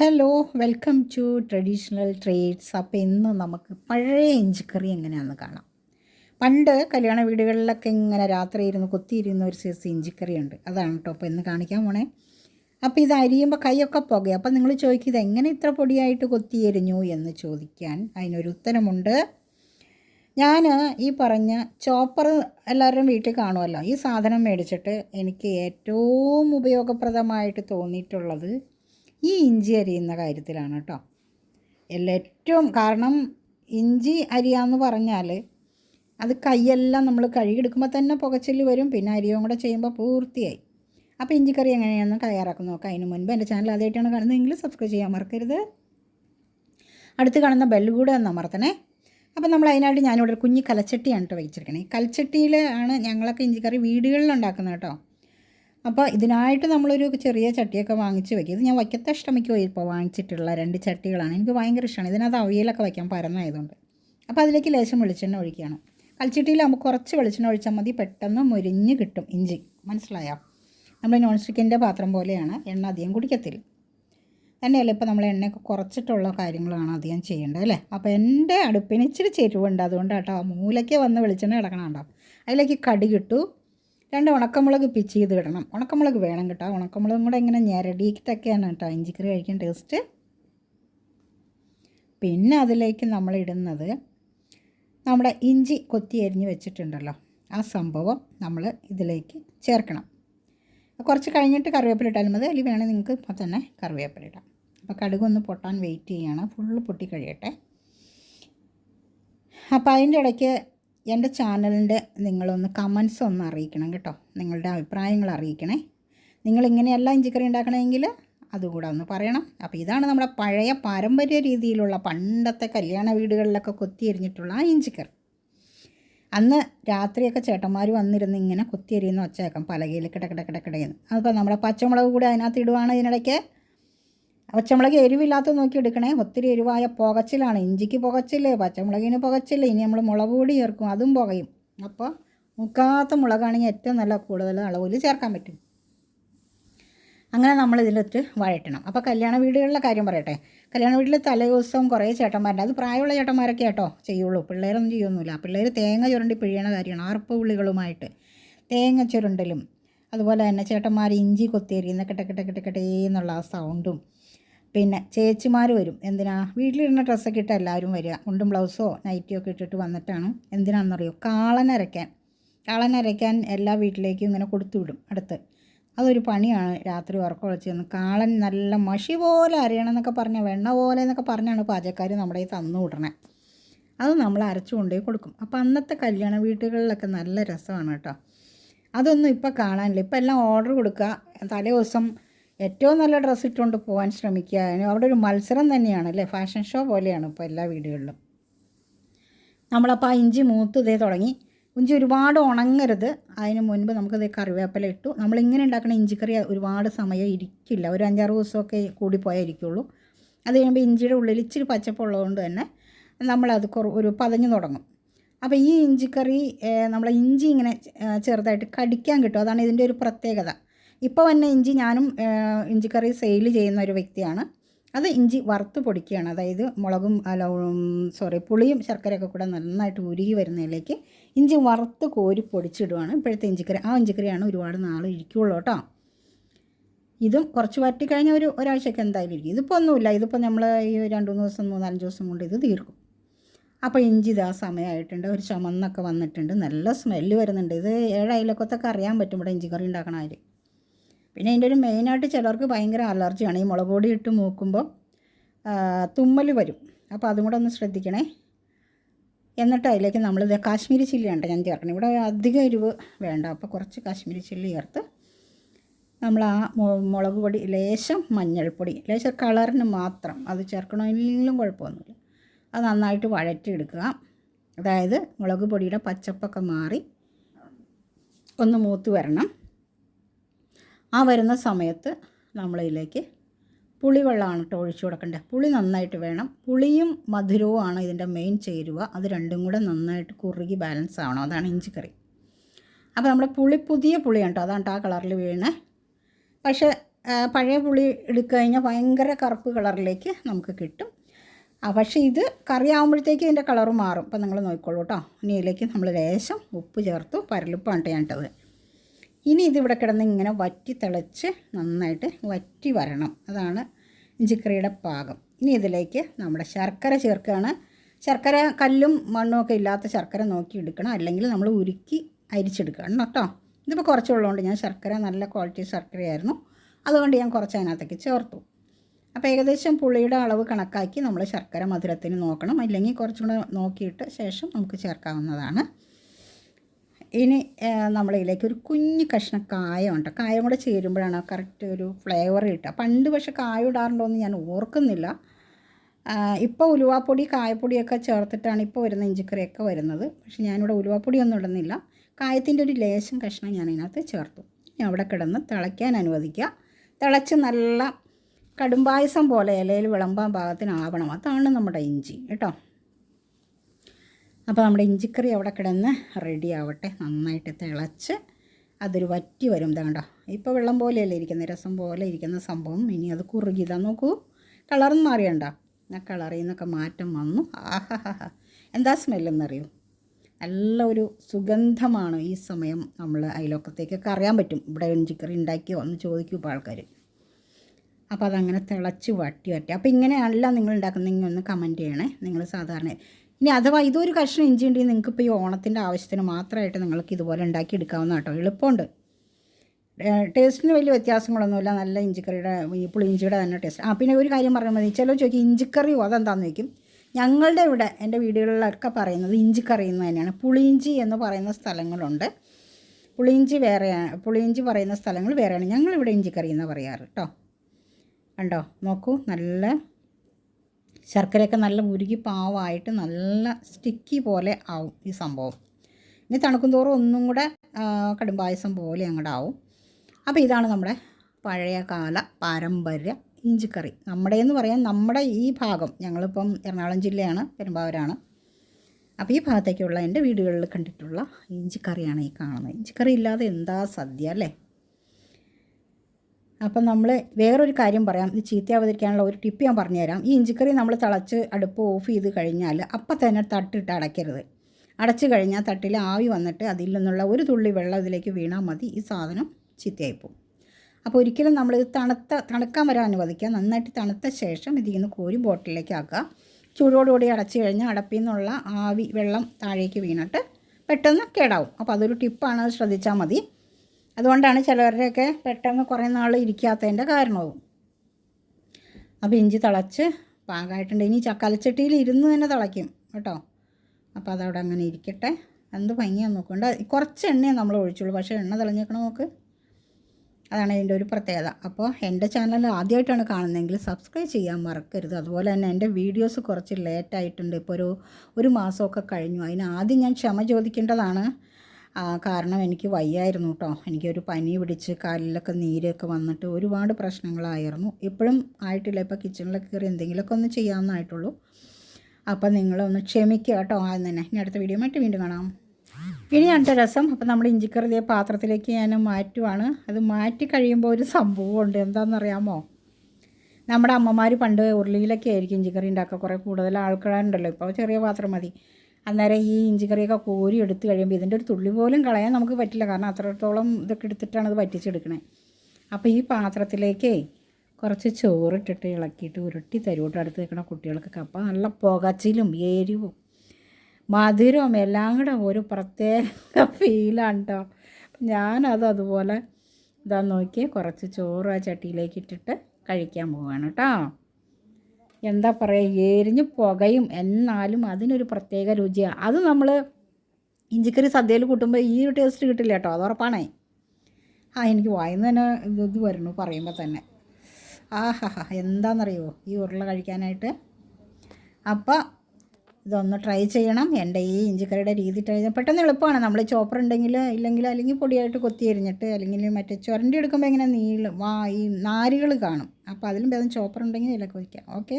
Hello welcome to traditional trades അപ്പോൾ ഇന്ന് നമുക്ക് പഴയ ഇഞ്ചിക്കറി എങ്ങനെയാണെന്ന് കാണാം. പണ്ട് കല്യാണ വീടുകളിലൊക്കെ ഇങ്ങനെ രാത്രി ഇരുന്ന് കൊത്തിയിരുന്ന ഒരു സൈസ് ഇഞ്ചിക്കറി ഉണ്ട്. അതാണ് കേട്ടോ അപ്പോൾ ഇന്ന് കാണിക്കാൻ പോണേ. അപ്പോൾ ഇത് അരിയുമ്പോൾ കൈയൊക്കെ പുകയും. അപ്പോൾ നിങ്ങൾ ചോദിക്കും ഇത് എങ്ങനെ ഇത്ര പൊടിയായിട്ട് കൊത്തിയെരിഞ്ഞു എന്ന് ചോദിക്കാൻ അതിനൊരു ഉത്തരമുണ്ട്. ഞാൻ ഈ പറഞ്ഞ ചോപ്പർ എല്ലാവരും വീട്ടിൽ കാണുമല്ലോ ഈ സാധനം മേടിച്ചിട്ട് എനിക്ക് ഏറ്റവും ഉപയോഗപ്രദമായിട്ട് തോന്നിയിട്ടുള്ളത് ഈ ഇഞ്ചി അരിയുന്ന കാര്യത്തിലാണ് കേട്ടോ. ഏറ്റവും കാരണം ഇഞ്ചി അരിയാന്ന് പറഞ്ഞാൽ അത് കൈയെല്ലാം നമ്മൾ കഴുകിയെടുക്കുമ്പോൾ തന്നെ പുകച്ചിൽ വരും പിന്നെ അരിയും കൂടെ ചെയ്യുമ്പോൾ പൂർത്തിയായി. അപ്പോൾ ഇഞ്ചിക്കറി എങ്ങനെയാണെന്ന് തയ്യാറാക്കി നോക്കാം. അതിന് മുൻപ് എന്റെ ചാനൽ ആദ്യമായിട്ടാണ് കാണുന്നതെങ്കിൽ സബ്സ്ക്രൈബ് ചെയ്യാൻ മറക്കരുത്. അടുത്ത് കാണുന്ന ബെല്ല് കൂടെ ഒന്ന് അമർത്തണേ. അപ്പോൾ നമ്മൾ അതിനായിട്ട് ഞാനിവിടെ ഒരു കുഞ്ഞ് കലച്ചട്ടിയാണ് കേട്ടോ വെച്ചിരിക്കണേ. കലച്ചട്ടിയിൽ ആണ് ഞങ്ങളൊക്കെ ഇഞ്ചിക്കറി വീടുകളിൽ ഉണ്ടാക്കുന്നത് കേട്ടോ. അപ്പോൾ ഇതിനായിട്ട് നമ്മളൊരു ചെറിയ ചട്ടിയൊക്കെ വാങ്ങിച്ച് വെക്കും. ഇത് ഞാൻ വയ്ക്കത്തഷ്ടമിക്ക് ഇപ്പോൾ വാങ്ങിച്ചിട്ടുള്ള രണ്ട് ചട്ടികളാണ്. എനിക്ക് ഭയങ്കര ഇഷ്ടമാണ് ഇതിനകത്ത് അവിയലൊക്കെ വയ്ക്കാൻ പരന്നായതുകൊണ്ട് അപ്പോൾ അതിലേക്ക് ലേശം വെളിച്ചെണ്ണ ഒഴിക്കുകയാണ്. കലച്ചട്ടിയിലാകുമ്പോൾ കുറച്ച് വെളിച്ചെണ്ണ ഒഴിച്ചാൽ മതി. പെട്ടെന്ന് മുരിഞ്ഞ് കിട്ടും ഇഞ്ചി. മനസ്സിലായോ? നമ്മൾ നോൺ സ്റ്റിക്കിന്റെ പാത്രം പോലെയാണ് എണ്ണ അധികം കുടിക്കത്തില്ല. തന്നെയല്ല ഇപ്പോൾ നമ്മൾ എണ്ണയൊക്കെ കുറച്ചിട്ടുള്ള കാര്യങ്ങളാണ് അധികം ചെയ്യേണ്ടത് അല്ലേ? അപ്പോൾ എന്റെ അടുപ്പിന് ഇച്ചിരി ചെരുവുണ്ട് അതുകൊണ്ട് കേട്ടോ മൂലയ്ക്ക് വന്ന് വെളിച്ചെണ്ണ കിടക്കണം കേട്ടോ അതിലേക്ക് കടി കിട്ടു രണ്ട് ഉണക്കമുളക് പിച്ച് ചെയ്ത് ഇടണം ഉണക്കമുളക് വേണം കേട്ടോ. ഉണക്കമുളകും കൂടെ ഇങ്ങനെ ഞെരടിയിട്ടൊക്കെയാണ് കേട്ടോ. ഇഞ്ചിക്കറി കഴിക്കാൻ ടേസ്റ്റ് പിന്നെ അതിലേക്ക് നമ്മൾ ഇടുന്നത് നമ്മുടെ ഇഞ്ചി കൊത്തി അരിഞ്ഞ് വെച്ചിട്ടുണ്ടല്ലോ. ആ സംഭവം നമ്മൾ ഇതിലേക്ക് ചേർക്കണം. കുറച്ച് കഴിഞ്ഞിട്ട് കറിവേപ്പില ഇട്ടാലും മതി. അല്ലെങ്കിൽ വേണമെങ്കിൽ നിങ്ങൾക്ക് ഇപ്പോൾ തന്നെ കറിവേപ്പില ഇടാം. അപ്പോൾ കടുകൊന്ന് പൊട്ടാൻ വെയിറ്റ് ചെയ്യണം. ഫുള്ള് പൊട്ടി കഴിയട്ടെ അപ്പോൾ അതിന്റെ ഇടയ്ക്ക് എന്റെ ചാനലിന്റെ നിങ്ങളൊന്ന് കമൻസ് ഒന്ന് അറിയിക്കണം കേട്ടോ. നിങ്ങളുടെ അഭിപ്രായങ്ങൾ അറിയിക്കണേ. നിങ്ങളിങ്ങനെയല്ല ഇഞ്ചിക്കറി ഉണ്ടാക്കണമെങ്കിൽ അതുകൂടെ ഒന്ന് പറയണം. അപ്പോൾ ഇതാണ് നമ്മുടെ പഴയ പാരമ്പര്യ രീതിയിലുള്ള പണ്ടത്തെ കല്യാണ വീടുകളിലൊക്കെ കൊത്തിയെരിഞ്ഞിട്ടുള്ള ആ ഇഞ്ചിക്കറി. അന്ന് രാത്രിയൊക്കെ ചേട്ടന്മാർ വന്നിരുന്ന് ഇങ്ങനെ കൊത്തിയെരിയുന്ന ഒച്ചയാക്കാം പലകയിൽ കിടക്കിടക്കിടക്കിടയെന്ന് അപ്പോൾ നമ്മുടെ പച്ചമുളക് കൂടി അതിനകത്ത് ഇടുവാണ് ഇതിനിടയ്ക്ക്. പച്ചമുളക് എരിവില്ലാത്ത നോക്കി എടുക്കണേ ഒത്തിരി എരിവായ പുകച്ചിലാണ് ഇഞ്ചിക്ക് പുകച്ചില്ലേ പച്ചമുളകിന് പുകച്ചില്ല ഇനി നമ്മൾ മുളക് പൊടി ചേർക്കും അതും പുകയും അപ്പോൾ മുക്കാത്ത മുളകാണെങ്കിൽ ഏറ്റവും നല്ല കൂടുതൽ അളവിൽ ചേർക്കാൻ പറ്റും അങ്ങനെ നമ്മൾ ഇതിലിട്ട് വഴറ്റണം അപ്പോൾ കല്യാണ വീടുകളിലെ കാര്യം പറയട്ടെ കല്യാണ വീട്ടിൽ തലേ ദിവസം കുറേ ചേട്ടന്മാരുണ്ട് അത് പ്രായമുള്ള ചേട്ടന്മാരൊക്കെ കേട്ടോ ചെയ്യുള്ളൂ പിള്ളേരൊന്നും ചെയ്യൊന്നുമില്ല പിള്ളേർ തേങ്ങ ചുരണ്ടി പിഴിയണ കാര്യമാണ് ആർപ്പ് പുള്ളികളുമായിട്ട് തേങ്ങ ചുരണ്ടലും അതുപോലെ തന്നെ ചേട്ടന്മാർ ഇഞ്ചി കൊത്തിയരി എന്നൊക്കെ കിട്ട കിട്ടേ എന്നുള്ള ആ സൗണ്ടും പിന്നെ ചേച്ചിമാർ വരും. എന്തിനാ? വീട്ടിലിരുന്ന ഡ്രസ്സൊക്കെ ഇട്ട് എല്ലാവരും വരിക. മുണ്ടും ബ്ലൗസോ നൈറ്റിയോ ഒക്കെ ഇട്ടിട്ട് വന്നിട്ടാണ്. എന്തിനാണെന്നറിയോ? കാളനരയ്ക്കാൻ കാളനരയ്ക്കാൻ എല്ലാ വീട്ടിലേക്കും ഇങ്ങനെ കൊടുത്തു വിടും അടുത്ത്. അതൊരു പണിയാണ്. രാത്രി ഉറക്കം ഒളിച്ച് ചെന്ന് കാളൻ നല്ല മഷി പോലെ അരയണം എന്നൊക്കെ പറഞ്ഞാൽ വെണ്ണ പോലെ എന്നൊക്കെ പറഞ്ഞാണ് പാചകക്കാർ നമ്മുടെ ഈ തന്നു വിടണേ. അത് നമ്മൾ അരച്ചു കൊണ്ടുപോയി കൊടുക്കും. അപ്പോൾ അന്നത്തെ കല്യാണ വീട്ടുകളിലൊക്കെ നല്ല രസമാണ് കേട്ടോ. അതൊന്നും ഇപ്പോൾ കാണാനില്ല. ഇപ്പം എല്ലാം ഓർഡർ കൊടുക്കുക. തലേ ദിവസം ഏറ്റവും നല്ല ഡ്രസ്സ് ഇട്ടുകൊണ്ട് പോകാൻ ശ്രമിക്കുക. അവിടെ ഒരു മത്സരം തന്നെയാണ് അല്ലേ? ഫാഷൻ ഷോ പോലെയാണ് ഇപ്പോൾ എല്ലാ വീടുകളിലും. നമ്മളപ്പോൾ ആ ഇഞ്ചി മൂത്ത് ഇതേ തുടങ്ങി. ഇഞ്ചി ഒരുപാട് ഉണങ്ങരുത്. അതിന് മുൻപ് നമുക്കത് കറിവേപ്പില ഇട്ടു. നമ്മളിങ്ങനെ ഉണ്ടാക്കുന്ന ഇഞ്ചിക്കറി ഒരുപാട് സമയം ഇരിക്കില്ല. ഒരു അഞ്ചാറ് ദിവസമൊക്കെ കൂടിപ്പോയാൽ ഇരിക്കുള്ളൂ. അത് കഴിയുമ്പോൾ ഇഞ്ചിയുടെ ഉള്ളിൽ ഇച്ചിരി പച്ചപ്പുള്ളതുകൊണ്ട് തന്നെ നമ്മളത് കുറ ഒരു പതഞ്ഞു തുടങ്ങും. അപ്പോൾ ഈ ഇഞ്ചിക്കറി നമ്മളെ ഇഞ്ചി ഇങ്ങനെ ചെറുതായിട്ട് കടിക്കാൻ കിട്ടും. അതാണ് ഇതിന്റെ ഒരു പ്രത്യേകത. ഇപ്പോൾ തന്നെ ഇഞ്ചി ഞാനും ഇഞ്ചിക്കറി സെയിൽ ചെയ്യുന്ന ഒരു വ്യക്തിയാണ്. അത് ഇഞ്ചി വറുത്ത് പൊടിക്കുകയാണ്. അതായത് മുളകും അല്ല സോറി പുളിയും ശർക്കരയൊക്കെ കൂടെ നന്നായിട്ട് ഉരുകി വരുന്നതിലേക്ക് ഇഞ്ചി വറുത്ത് കോരി പൊടിച്ചിടുവാണ്. ഇപ്പോഴത്തെ ഇഞ്ചിക്കറി ആ ഇഞ്ചിക്കറിയാണ് ഒരുപാട് നാൾ ഇരിക്കുള്ളൂ കേട്ടോ. ഇതും കുറച്ച് വറ്റി കഴിഞ്ഞാൽ ഒരു ഒരാഴ്ചയ്ക്ക് എന്തായാലും ഇരിക്കും. ഇതിപ്പോൾ ഒന്നുമില്ല. ഇതിപ്പോൾ നമ്മൾ ഈ രണ്ട് മൂന്ന് ദിവസം മൂന്നാലഞ്ച് ദിവസം കൊണ്ട് ഇത് തീർക്കും. അപ്പോൾ ഇഞ്ചി ഇതാ സമയമായിട്ടുണ്ട് ഒരു ചുമന്നൊക്കെ വന്നിട്ടുണ്ട്. നല്ല സ്മെല്ല് വരുന്നുണ്ട്. ഇത് ഏഴ് അയലൊക്കത്തൊക്കെ അറിയാൻ പറ്റും ഇവിടെ ഇഞ്ചിക്കറി ഉണ്ടാക്കണ കാര്യം. പിന്നെ അതിന്റെ ഒരു മെയിനായിട്ട് ചിലർക്ക് ഭയങ്കര അലർജിയാണ്. ഈ മുളക് പൊടി ഇട്ട് മൂക്കുമ്പോൾ തുമ്മൽ വരും. അപ്പോൾ അതും കൂടെ ഒന്ന് ശ്രദ്ധിക്കണേ. എന്നിട്ട് അതിലേക്ക് നമ്മളിത് കാശ്മീരി ചില്ലി ചില്ലിയാണ് ഞാൻ ചേർക്കണം. ഇവിടെ അധികം എരിവ് വേണ്ട. അപ്പോൾ കുറച്ച് കാശ്മീരി ചില്ലി ചേർത്ത് നമ്മൾ ആ മുളക് പൊടി ലേശം മഞ്ഞൾപ്പൊടി ലേശം കളറിന് മാത്രം അത് ചേർക്കണമെങ്കിലും കുഴപ്പമൊന്നുമില്ല. അത് നന്നായിട്ട് വഴറ്റിയെടുക്കുക. അതായത് മുളക് പൊടിയുടെ പച്ചപ്പൊക്കെ മാറി ഒന്ന് മൂത്ത് വരണം. ആ വരുന്ന സമയത്ത് നമ്മളിതിലേക്ക് പുളിവെള്ളമാണ് കേട്ടോ ഒഴിച്ചു കൊടുക്കേണ്ടത് പുളി നന്നായിട്ട് വേണം. പുളിയും മധുരവും ആണ് ഇതിന്റെ മെയിൻ ചേരുവ. അത് രണ്ടും കൂടെ നന്നായിട്ട് കുറുകി ബാലൻസ് ആവണം. അതാണ് ഇഞ്ചിക്കറി. അപ്പോൾ നമ്മുടെ പുളി പുതിയ പുളിയാണ് കേട്ടോ. അതാണ് ആ കളറിൽ വീണേ. പക്ഷേ പഴയ പുളി എടുത്തു കഴിഞ്ഞാൽ ഭയങ്കര കറുപ്പ് കളറിലേക്ക് നമുക്ക് കിട്ടും. പക്ഷേ ഇത് കറി ആകുമ്പോഴത്തേക്ക് ഇതിന്റെ കളറ് മാറും. അപ്പം നിങ്ങൾ നോക്കിക്കോളൂ കേട്ടോ. ഇനി ഇതിലേക്ക് നമ്മൾ ലേശം ഉപ്പ് ചേർത്തു. പരലുപ്പാണ് ഞാൻ ഇട്ടത് ഇനി ഇതിവിടെ കിടന്ന് ഇങ്ങനെ വറ്റി തിളച്ച് നന്നായിട്ട് വറ്റി വരണം. അതാണ് ഇഞ്ചിക്കറിയുടെ പാകം. ഇനി ഇതിലേക്ക് നമ്മുടെ ശർക്കര ചേർക്കുകയാണ്. ശർക്കര കല്ലും മണ്ണും ഒക്കെ ഇല്ലാത്ത ശർക്കര നോക്കി എടുക്കണം. അല്ലെങ്കിൽ നമ്മൾ ഉരുക്കി അരിച്ചെടുക്കണം കേട്ടോ. ഇതിപ്പോൾ കുറച്ചുള്ളതുകൊണ്ട് ഞാൻ ശർക്കര നല്ല ക്വാളിറ്റി ശർക്കരയായിരുന്നു. അതുകൊണ്ട് ഞാൻ കുറച്ച് അതിനകത്തേക്ക് ചേർത്തു. അപ്പോൾ ഏകദേശം പുളിയുടെ അളവ് കണക്കാക്കി നമ്മൾ ശർക്കര മധുരത്തിന് നോക്കണം. അല്ലെങ്കിൽ കുറച്ചും കൂടെ നോക്കിയിട്ട് ശേഷം നമുക്ക് ചേർക്കാവുന്നതാണ്. ഇനി നമ്മളിതിലേക്ക് ഒരു കുഞ്ഞു കഷ്ണം കായം ഉണ്ട്. കായം കൂടെ ചേരുമ്പോഴാണ് കറക്റ്റ് ഒരു ഫ്ലേവർ കിട്ടുക. പണ്ട് പക്ഷേ കായ ഇടാറുണ്ടോ എന്ന് ഞാൻ ഓർക്കുന്നില്ല. ഇപ്പോൾ ഉലുവാപ്പൊടി കായപ്പൊടിയൊക്കെ ചേർത്തിട്ടാണ് ഇപ്പോൾ വരുന്ന ഇഞ്ചിക്കറിയൊക്കെ വരുന്നത്. പക്ഷേ ഞാനിവിടെ ഉലുവാപ്പൊടിയൊന്നും ഇടുന്നില്ല. കായത്തിന്റെ ഒരു ലേശം കഷ്ണം ഞാൻ ഇതിനകത്ത് ചേർത്തു. ഇനി അവിടെ കിടന്ന് തിളയ്ക്കാൻ അനുവദിക്കുക. തിളച്ച് നല്ല കടുംപായസം പോലെ ഇലയിൽ വിളമ്പാൻ പാകത്തിനാവണം. അതാണ് നമ്മുടെ ഇഞ്ചി. കേട്ടോ? അപ്പോൾ നമ്മുടെ ഇഞ്ചിക്കറി അവിടെ കിടന്ന് റെഡി ആവട്ടെ. നന്നായിട്ട് തിളച്ച് അതൊരു വറ്റി വരും. ഇതാണ്ടോ ഇപ്പോൾ വെള്ളം പോലെയല്ലേ ഇരിക്കുന്ന രസം പോലെ ഇരിക്കുന്ന സംഭവം. ഇനി അത് കുറുകി. ഇതാ നോക്കൂ. കളറും മാറിയണ്ട ആ കളറിൽ നിന്നൊക്കെ മാറ്റം വന്നു. ആഹാഹാ. എന്താ സ്മെല്ലെന്നറിയൂ നല്ല ഒരു സുഗന്ധമാണ് ഈ സമയം നമ്മൾ അയലോക്കത്തേക്കൊക്കെ അറിയാൻ പറ്റും. ഇവിടെ ഇഞ്ചിക്കറി ഉണ്ടാക്കിയോ എന്ന് ചോദിക്കും ഇപ്പോൾ ആൾക്കാർ അപ്പോൾ അതങ്ങനെ തിളച്ച് വട്ടി വട്ടി അപ്പോൾ ഇങ്ങനെയല്ല നിങ്ങൾ ഉണ്ടാക്കുന്നതെങ്കിൽ ഒന്ന് കമന്റ് ചെയ്യണേ. നിങ്ങൾ സാധാരണ ഇനി അഥവാ ഇതൊരു കഷ്ണം ഇഞ്ചി ഉണ്ടെങ്കിൽ നിങ്ങൾക്ക് ഇപ്പോൾ ഈ ഓണത്തിന്റെ ആവശ്യത്തിന് മാത്രമായിട്ട് നിങ്ങൾക്ക് ഇതുപോലെ ഉണ്ടാക്കി എടുക്കാവുന്ന കേട്ടോ. എളുപ്പമുണ്ട്. ടേസ്റ്റിന് വലിയ വ്യത്യാസങ്ങളൊന്നുമില്ല. നല്ല ഇഞ്ചിക്കറിയുടെ ഈ പുളിയിഞ്ചിയുടെ തന്നെ ടേസ്റ്റ്. ആ പിന്നെ ഒരു കാര്യം പറഞ്ഞാൽ മതി. ചിലർ ചോദിക്കും ഇഞ്ചിക്കറിയോ അതെന്താണെന്ന് ചോദിക്കും. ഞങ്ങളുടെ ഇവിടെ എന്റെ വീടുകളിലൊക്കെ പറയുന്നത് ഇഞ്ചിക്കറി എന്ന് തന്നെയാണ്. പുളിയിഞ്ചി എന്ന് പറയുന്ന സ്ഥലങ്ങളുണ്ട്. പുളിയിഞ്ചി വേറെയാണ് പുളിയിഞ്ചി പറയുന്ന സ്ഥലങ്ങൾ വേറെയാണ്. ഞങ്ങളിവിടെ ഇഞ്ചിക്കറി എന്ന് പറയാറ്. കേട്ടോ. കണ്ടോ? നോക്കൂ. നല്ല ശർക്കരയൊക്കെ നല്ല ഉരുകി പാവമായിട്ട് നല്ല സ്റ്റിക്കി പോലെ ആവും ഈ സംഭവം. ഇനി തണുക്കും തോറും ഒന്നും കൂടെ കടുംപായസം പോലെ അങ്ങോട്ട് ആവും. അപ്പോൾ ഇതാണ് നമ്മുടെ പഴയ കാല പാരമ്പര്യ ഇഞ്ചിക്കറി. നമ്മുടെ എന്ന് പറയാൻ നമ്മുടെ ഈ ഭാഗം ഞങ്ങളിപ്പം എറണാകുളം ജില്ലയാണ് പെരുമ്പാവൂരാണ്. അപ്പോൾ ഈ ഭാഗത്തേക്കുള്ള എന്റെ വീടുകളിൽ കണ്ടിട്ടുള്ള ഇഞ്ചിക്കറിയാണ് ഈ കാണുന്നത്. ഇഞ്ചിക്കറി ഇല്ലാതെ എന്താ സദ്യ അല്ലേ? അപ്പം നമ്മൾ വേറൊരു കാര്യം പറയാം. ഇത് ചീത്തയാവാതിരിക്കാനുള്ള ഒരു ടിപ്പ് ഞാൻ പറഞ്ഞുതരാം. ഈ ഇഞ്ചിക്കറി നമ്മൾ തിളച്ച് അടുപ്പ് ഓഫ് ചെയ്ത് കഴിഞ്ഞാൽ അപ്പം തന്നെ തട്ടിട്ട് അടയ്ക്കരുത്. അടച്ചു കഴിഞ്ഞാൽ തട്ടിൽ ആവി വന്നിട്ട് അതിൽ നിന്നുള്ള ഒരു തുള്ളി വെള്ളം ഇതിലേക്ക് വീണാൽ മതി. ഈ സാധനം ചീത്തയായിപ്പോവും അപ്പോൾ ഒരിക്കലും നമ്മൾ ഇത് തണുത്ത തണുക്കാൻ വരാൻ അനുവദിക്കുക. നന്നായിട്ട് തണുത്ത ശേഷം ഇതിൽ നിന്ന് കോരി ബോട്ടിലേക്ക് ആക്കുക. ചൂടോടുകൂടി അടച്ചു കഴിഞ്ഞാൽ അടപ്പിൽ നിന്നുള്ള ആവി വെള്ളം താഴേക്ക് വീണിട്ട് പെട്ടെന്ന് കേടാവും. അപ്പോൾ അതൊരു ടിപ്പാണ്. ശ്രദ്ധിച്ചാൽ മതി. അതുകൊണ്ടാണ് ചിലവരുടെയൊക്കെ പെട്ടെന്ന് കുറേ നാൾ ഇരിക്കാത്തതിന്റെ കാരണവും. അപ്പോൾ ഇഞ്ചി തിളച്ച് പാകമായിട്ടുണ്ട്. ഇനി ചക്കലച്ചട്ടിയിൽ ഇരുന്ന് തന്നെ തിളയ്ക്കും കേട്ടോ. അപ്പോൾ അതവിടെ അങ്ങനെ ഇരിക്കട്ടെ. എന്ത് ഭംഗിയാന്ന് നോക്കണ്ട കുറച്ച് എണ്ണയേ നമ്മൾ ഒഴിച്ചുള്ളൂ. പക്ഷേ എണ്ണ തിളഞ്ഞേക്കണം നോക്ക്. അതാണ് ഇതിന്റെ ഒരു പ്രത്യേകത. അപ്പോൾ എന്റെ ചാനൽ ആദ്യമായിട്ടാണ് കാണുന്നതെങ്കിൽ സബ്സ്ക്രൈബ് ചെയ്യാൻ മറക്കരുത്. അതുപോലെ തന്നെ എന്റെ വീഡിയോസ് കുറച്ച് ലേറ്റായിട്ടുണ്ട്. ഇപ്പോൾ ഒരു ഒരു മാസമൊക്കെ കഴിഞ്ഞു. അതിന് ആദ്യം ഞാൻ ക്ഷമ ചോദിക്കേണ്ടതാണ്. കാരണം എനിക്ക് വയ്യായിരുന്നു കേട്ടോ. എനിക്കൊരു പനി പിടിച്ച് കാലിലൊക്കെ നീരൊക്കെ വന്നിട്ട് ഒരുപാട് പ്രശ്നങ്ങളായിരുന്നു. ഇപ്പോഴും ആയിട്ടില്ല. ഇപ്പോൾ കിച്ചണിലൊക്കെ കയറി എന്തെങ്കിലുമൊക്കെ ഒന്ന് ചെയ്യാമെന്നായിട്ടുള്ളൂ അപ്പം നിങ്ങളൊന്ന് ക്ഷമിക്കുക കേട്ടോ ആദ്യം തന്നെ. ഇനി അടുത്ത വീഡിയോ വീണ്ടും കാണാം. ഇനി അടുത്ത രസം. അപ്പം നമ്മൾ ഇഞ്ചിക്കറിയ പാത്രത്തിലേക്ക് ഞാൻ മാറ്റുവാണ്. അത് മാറ്റി കഴിയുമ്പോൾ ഒരു സംഭവമുണ്ട്. എന്താണെന്നറിയാമോ? നമ്മുടെ അമ്മമാർ പണ്ട് ഉരുളിയിലൊക്കെ ആയിരിക്കും ഇഞ്ചിക്കറി ഉണ്ടാക്കുക. കുറേ കൂടുതൽ ആൾക്കാരുണ്ടല്ലോ. ഇപ്പോൾ ചെറിയ പാത്രം മതി. അന്നേരം ഈ ഇഞ്ചി കറിയൊക്കെ കോരി എടുത്തു കഴിയുമ്പോൾ ഇതിന്റെ ഒരു തുള്ളി പോലും കളയാൻ നമുക്ക് പറ്റില്ല. കാരണം അത്രത്തോളം ഇതൊക്കെ എടുത്തിട്ടാണ് ഇത് വറ്റിച്ചെടുക്കണേ. അപ്പോൾ ഈ പാത്രത്തിലേക്ക് കുറച്ച് ചോറിട്ടിട്ട് ഇളക്കിയിട്ട് ഉരുട്ടി തരൂട്ട് അടുത്ത് നിൽക്കുന്ന കുട്ടികൾക്കൊക്കെ അപ്പോൾ നല്ല പുകച്ചിലും എരിവും മധുരവും എല്ലാം കൂടെ ഒരു പ്രത്യേക ഫീലാണ് കേട്ടോ ഞാനത് അതുപോലെ ഇതാ നോക്കി കുറച്ച് ചോറ് ആ ചട്ടിയിലേക്ക് ഇട്ടിട്ട് കഴിക്കാൻ പോവാണ് കേട്ടോ എന്താ പറയുക എരിഞ്ഞ് പുകയും എന്നാലും അതിനൊരു പ്രത്യേക രുചിയാണ് അത് നമ്മൾ ഇഞ്ചിക്കറി സദ്യയിൽ കൂട്ടുമ്പോൾ ഈ ഒരു ടേസ്റ്റ് കിട്ടില്ല കേട്ടോ അത് ഉറപ്പാണേ. ആ എനിക്ക് വായിന്ന് തന്നെ ഇത് വരുന്നു പറയുമ്പോൾ തന്നെ. ആഹാ എന്താണെന്നറിയോ ഈ ഉരുള കഴിക്കാനായിട്ട്? അപ്പോൾ ഇതൊന്ന് ട്രൈ ചെയ്യണം. എന്റെ ഈ ഇഞ്ചിക്കറിയുടെ രീതി ട്രൈ ചെയ്യാൻ പെട്ടെന്ന് എളുപ്പമാണ്. നമ്മൾ ചോപ്പർ ഉണ്ടെങ്കിൽ ഇല്ലെങ്കിൽ അല്ലെങ്കിൽ പൊടിയായിട്ട് കൊത്തി എരിഞ്ഞിട്ട് അല്ലെങ്കിൽ മറ്റേ ചുരണ്ടി എടുക്കുമ്പോൾ ഇങ്ങനെ നീൾ വാ ഈ നാരുകൾ കാണും. അപ്പോൾ അതിലും ഭേദം ചോപ്പർ ഉണ്ടെങ്കിൽ ഇതിലൊക്കെ വയ്ക്കാം ഓക്കെ